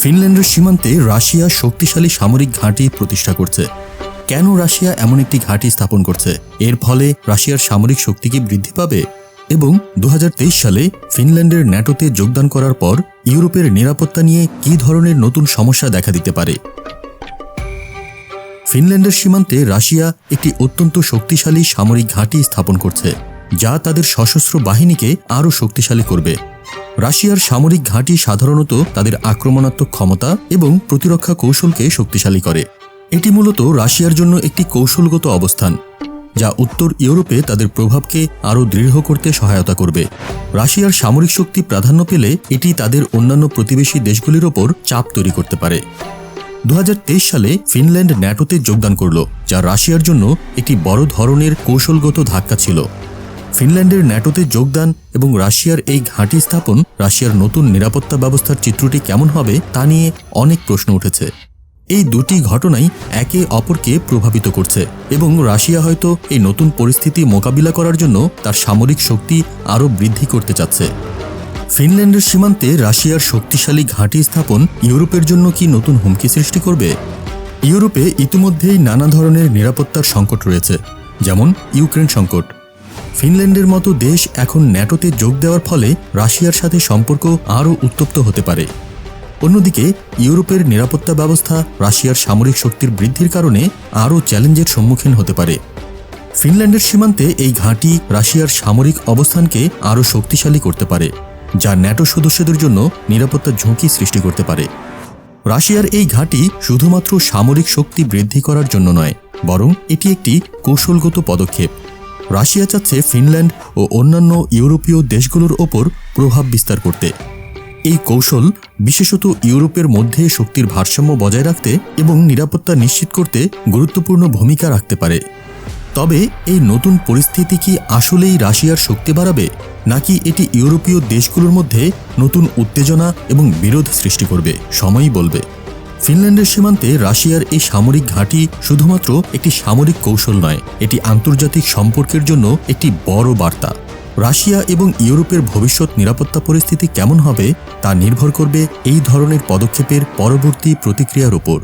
ফিনল্যান্ডের সীমান্তে রাশিয়া শক্তিশালী সামরিক ঘাঁটি প্রতিষ্ঠা করছে। কেন রাশিয়া এমন একটি ঘাঁটি স্থাপন করছে? এর ফলে রাশিয়ার সামরিক শক্তি কি বৃদ্ধি পাবে? এবং দু হাজার তেইশ সালে ফিনল্যান্ডের ন্যাটোতে যোগদান করার পর ইউরোপের নিরাপত্তা নিয়ে কী ধরনের নতুন সমস্যা দেখা দিতে পারে? ফিনল্যান্ডের সীমান্তে রাশিয়া একটি অত্যন্ত শক্তিশালী সামরিক ঘাঁটি স্থাপন করছে, যা তাদের সশস্ত্র বাহিনীকে আরও শক্তিশালী করবে। রাশিয়ার সামরিক ঘাঁটি সাধারণত তাদের আক্রমণাত্মক ক্ষমতা এবং প্রতিরক্ষা কৌশলকে শক্তিশালী করে। এটি মূলত রাশিয়ার জন্য একটি কৌশলগত অবস্থান, যা উত্তর ইউরোপে তাদের প্রভাবকে আরও দৃঢ় করতে সহায়তা করবে। রাশিয়ার সামরিক শক্তি প্রাধান্য পেলে এটি তাদের অন্যান্য প্রতিবেশী দেশগুলির ওপর চাপ তৈরি করতে পারে। দু হাজার তেইশ সালে ফিনল্যান্ড ন্যাটোতে যোগদান করল, যা রাশিয়ার জন্য একটি বড় ধরনের কৌশলগত ধাক্কা ছিল। ফিনল্যান্ডের ন্যাটোতে যোগদান এবং রাশিয়ার এই ঘাঁটি স্থাপন রাশিয়ার নতুন নিরাপত্তা ব্যবস্থার চিত্রটি কেমন হবে তা নিয়ে অনেক প্রশ্ন উঠেছে। এই দুটি ঘটনাই একে অপরকে প্রভাবিত করছে এবং রাশিয়া হয়তো এই নতুন পরিস্থিতি মোকাবিলা করার জন্য তার সামরিক শক্তি আরও বৃদ্ধি করতে চাচ্ছে। ফিনল্যান্ডের সীমান্তে রাশিয়ার শক্তিশালী ঘাঁটি স্থাপন ইউরোপের জন্য কি নতুন হুমকি সৃষ্টি করবে? ইউরোপে ইতিমধ্যেই নানা ধরনের নিরাপত্তার সংকট রয়েছে, যেমন ইউক্রেন সংকট। ফিনল্যান্ডের মতো দেশ এখন ন্যাটোতে যোগ দেওয়ার ফলে রাশিয়ার সাথে সম্পর্ক আরও উত্তপ্ত হতে পারে। অন্যদিকে, ইউরোপের নিরাপত্তা ব্যবস্থা রাশিয়ার সামরিক শক্তির বৃদ্ধির কারণে আরও চ্যালেঞ্জের সম্মুখীন হতে পারে। ফিনল্যান্ডের সীমান্তে এই ঘাঁটি রাশিয়ার সামরিক অবস্থানকে আরও শক্তিশালী করতে পারে, যা ন্যাটো সদস্যদের জন্য নিরাপত্তা ঝুঁকি সৃষ্টি করতে পারে। রাশিয়ার এই ঘাঁটি শুধুমাত্র সামরিক শক্তি বৃদ্ধি করার জন্য নয়, বরং এটি একটি কৌশলগত পদক্ষেপ। রাশিয়া চাচ্ছে ফিনল্যান্ড ও অন্যান্য ইউরোপীয় দেশগুলোর ওপর প্রভাব বিস্তার করতে। এই কৌশল বিশেষত ইউরোপের মধ্যে শক্তির ভারসাম্য বজায় রাখতে এবং নিরাপত্তা নিশ্চিত করতে গুরুত্বপূর্ণ ভূমিকা রাখতে পারে। তবে এই নতুন পরিস্থিতি কি আসলেই রাশিয়ার শক্তি বাড়াবে, নাকি এটি ইউরোপীয় দেশগুলোর মধ্যে নতুন উত্তেজনা এবং বিরোধ সৃষ্টি করবে, সময়ই বলবে। ফিনল্যান্ডের সীমান্তে রাশিয়ার এই সামরিক ঘাঁটি শুধুমাত্র একটি সামরিক কৌশল নয়, এটি আন্তর্জাতিক সম্পর্কের জন্য একটি বড় বার্তা। রাশিয়া এবং ইউরোপের ভবিষ্যৎ নিরাপত্তা পরিস্থিতি কেমন হবে তা নির্ভর করবে এই ধরনের পদক্ষেপের পরবর্তী প্রতিক্রিয়ার উপর।